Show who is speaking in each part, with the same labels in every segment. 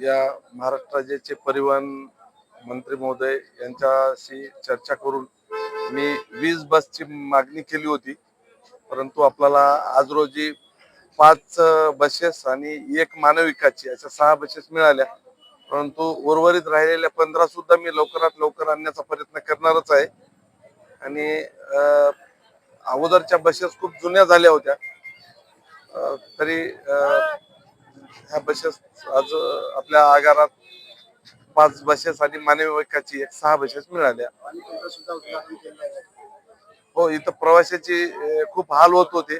Speaker 1: या महाराष्ट्र राज्याचे परिवहन मंत्री महोदय यांच्याशी चर्चा करून मी वीस बसची मागणी केली होती. परंतु आपल्याला आज रोजी पाच बसेस आणि एक मानविकाची अशा सहा बसेस मिळाल्या. परंतु उर्वरित राहिलेल्या पंधरा सुद्धा मी लवकरात लवकर आणण्याचा प्रयत्न करणारच आहे. आणि अगोदरच्या बसेस खूप जुन्या झाल्या होत्या. तरी ह्या बसेस आज आपल्या आगारात पाच बसेस आणि मानविकाची एक सहा बसेस मिळाल्या. हो इथं प्रवाशाची खूप हाल होत होते.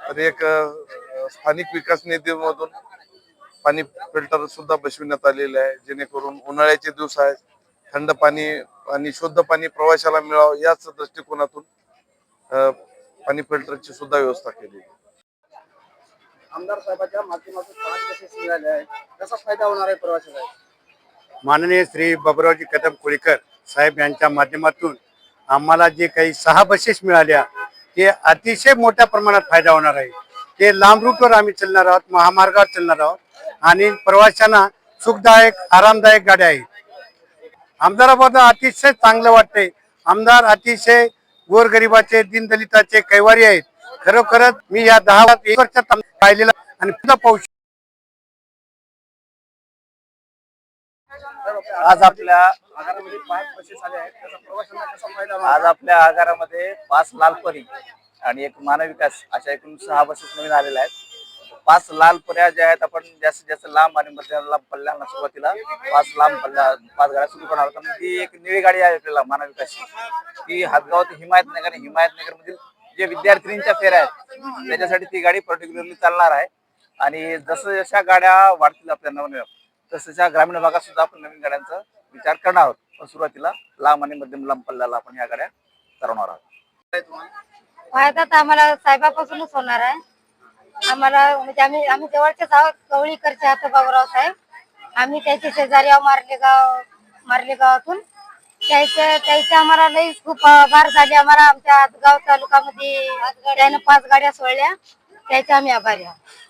Speaker 1: तर एक स्थानिक विकास निधीमधून पाणी फिल्टर सुद्धा बसविण्यात आलेले आहे. जेणेकरून उन्हाळ्याचे दिवस आहेत. थंड पाणी आणि शुद्ध पाणी प्रवाशाला मिळावं याच दृष्टिकोनातून पाणी फिल्टरची सुद्धा व्यवस्था केली. आहे.
Speaker 2: आमदार साहेबांच्या माध्यमातून पाच बसेस मिळाल्या आहेत. त्याचा फायदा होणार आहे प्रवाशाला?
Speaker 3: माननीय श्री बाबुरावजी कदम कोळीकर साहेब यांच्या माध्यमातून आम्हाला जे काही सहा बसेस मिळाल्या ते अतिशय मोठ्या प्रमाणात फायदा होणार आहे. ते लांब रूटवर आम्ही चालणार आहोत महामार्गावर चालणार आहोत. आणि प्रवाशांना सुखदायक आरामदायक गाड्या आहेत. आमदाराबद्दल अतिशय चांगलं वाटतंय. आमदार अतिशय गोरगरिबाचे दीनदलिताचे कैवारी आहेत. खरोखरच मी या दहा वर्षात पाहिलेला आणि पुन्हा पाहू शकतो.
Speaker 4: आज आपल्या
Speaker 2: आगारामध्ये पाच बसेस आल्या आहेत. त्याचा प्रवाशांना कसा फायदा होणार?
Speaker 4: आज आपल्या आगारामध्ये पाच लाल परी आणि एक मानव विकास अशा एकूण सहा बसेस नवीन आलेल्या आहेत. पाच लाल पर्या ज्या आहेत आपण जास्तीत जास्त लांब आणि मध्यम लांब पल्ल्यांना सुरुवातीला पाच लांब पल्ल्या पाच गाड्या सुरू करणार होता ती एक निळी गाडी आहे आपल्याला मानव ती हातगाव ते हिमायतनगर आणि हिमायतनगर मधील जे विद्यार्थिनींच्या फेऱ्या आहेत त्याच्यासाठी ती गाडी पर्टिक्युलरली चालणार आहे. आणि जसं जशा गाड्या वाढतील आपल्या नवीन तसं ग्रामीण भागात सुद्धा आपण नवीन गाड्यांचा विचार करणार आहोत. पण सुरुवातीला लांब आणि मध्यम लांब पल्ल्याला आपण या गाड्या चालवणार आहोत.
Speaker 5: फायदा तर आम्हाला साहेबापासूनच होणार आहे. आम्हाला म्हणजे आम्ही आम्ही जवळचेच आहोत कवळीकरचे आहोत बाबूराव साहेब. आम्ही त्याचे शेजारी आहोत मारलेगाव मारलेगावातून. त्याचे त्याचे आम्हाला लई खूप आभार झाले. आम्हाला आमच्या आजगाव तालुक्यामध्ये त्यानं पाच गाड्या सोडल्या. त्याचे आम्ही आभारी आहोत.